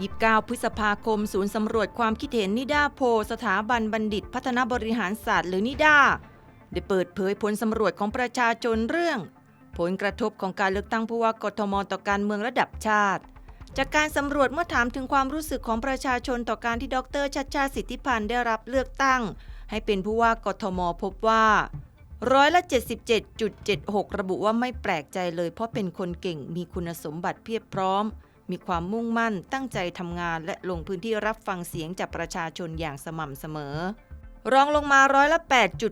29 พฤษภาคม ศูนย์สำรวจความคิดเห็นนิดาโพลสถาบันบัณฑิตพัฒนาบริหารศาสตร์หรือนิดาได้เปิดเผยผลสำรวจของประชาชนเรื่อง ผลกระทบของการเลือกตั้งผู้ว่ากทมต่อการเมืองระดับชาติ จากการสำรวจเมื่อถามถึงความรู้สึกของประชาชนต่อการที่ดรชัชชาติสิทธิพันธ์ได้รับเลือกตั้ง ให้เป็นผู้ว่ากทมพบว่าร้อยละ77.76 ระบุว่าไม่แปลกใจเลยเพราะเป็นคนเก่งมีคุณสมบัติเพียบพร้อม มีความมุ่งมั่นตั้งใจทำงานและลงพื้นที่รับฟังเสียงจากประชาชนอย่างสม่ำเสมอ รองลงมาร้อยละ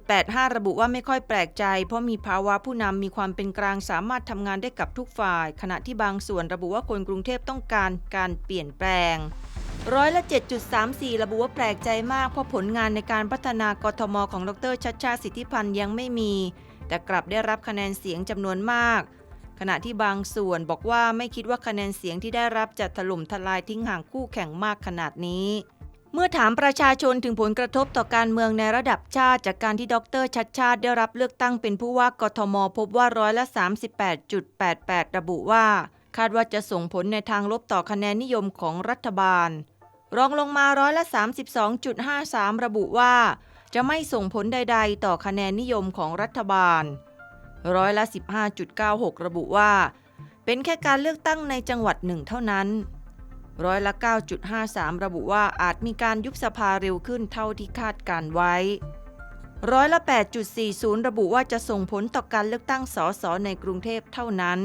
8.85 ระบุว่าไม่ค่อยแปลกใจ เพราะมีภาวะผู้นำมีความเป็นกลางสามารถทำงานได้กับทุกฝ่าย ขณะที่บางส่วนระบุว่าคนกรุงเทพต้องการการเปลี่ยนแปลงร้อยละ 7.34 ระบุว่าแปลกใจมาก เพราะผลงานในการพัฒนากทมของดรชัชชาสิทธิพันธ์ยังไม่มี แต่กลับได้รับคะแนนเสียงจำนวนมาก ขณะที่บางส่วนบอกว่าไม่คิดว่าคะแนนเสียงที่ได้รับจะถล่มทลายทิ้งห่างคู่แข่งมากขนาดนี้ เมื่อถามประชาชนถึงผลกระทบต่อการเมืองในระดับชาติ จากการที่ดรชัดชาติได้รับเลือกตั้งเป็นผู้ว่ากทม พบว่าร้อยละ 38.88 ระบุว่า คาดว่าจะส่งผลในทางลบต่อคะแนนนิยมของรัฐบาล รองลงมาร้อยละ 32.53 ระบุว่า จะไม่ส่งผลใด ๆ ต่อคะแนนนิยมของรัฐบาล ร้อยละ 15.96 ระบุว่า เป็นแค่การเลือกตั้งในจังหวัดหนึ่งเท่านั้นร้อยละ 9.53 ระบุว่าอาจมีการยุบสภาเร็วขึ้นเท่าที่คาดการไว้ร้อยละ 8.40 ระบุว่าจะส่งผลต่อการเลือกตั้งสสในกรุงเทพเท่านั้น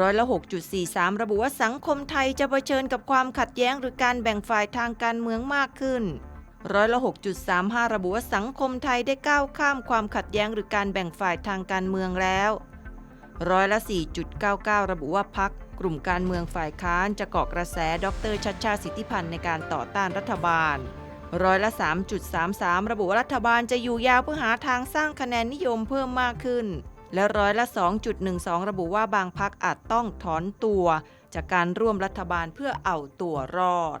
ร้อยละ 6.43 ระบุว่าสังคมไทยจะเผชิญกับความขัดแย้งหรือการแบ่งฝ่ายทางการเมืองมากขึ้น ร้อยละ 6.35 ระบุว่าสังคมไทยได้ก้าวข้ามความขัดแย้งหรือการแบ่งฝ่ายทางการเมืองแล้วร้อยละ 4.99 ระบุว่าพักกลุ่มการเมืองฝ่ายค้านจะเกาะกระแสดรชัชชาสิทธิพันธ์ในการต่อต้านรัฐบาลร้อยละ 3.33 ระบุว่ารัฐบาลจะอยู่ยาวเพื่อหาทางสร้างคะแนนนิยมเพิ่มมากขึ้น และร้อยละ 2.12 ระบุว่าบางพักอาจต้องถอนตัว จากการร่วมรัฐบาลเพื่อเอาตัวรอด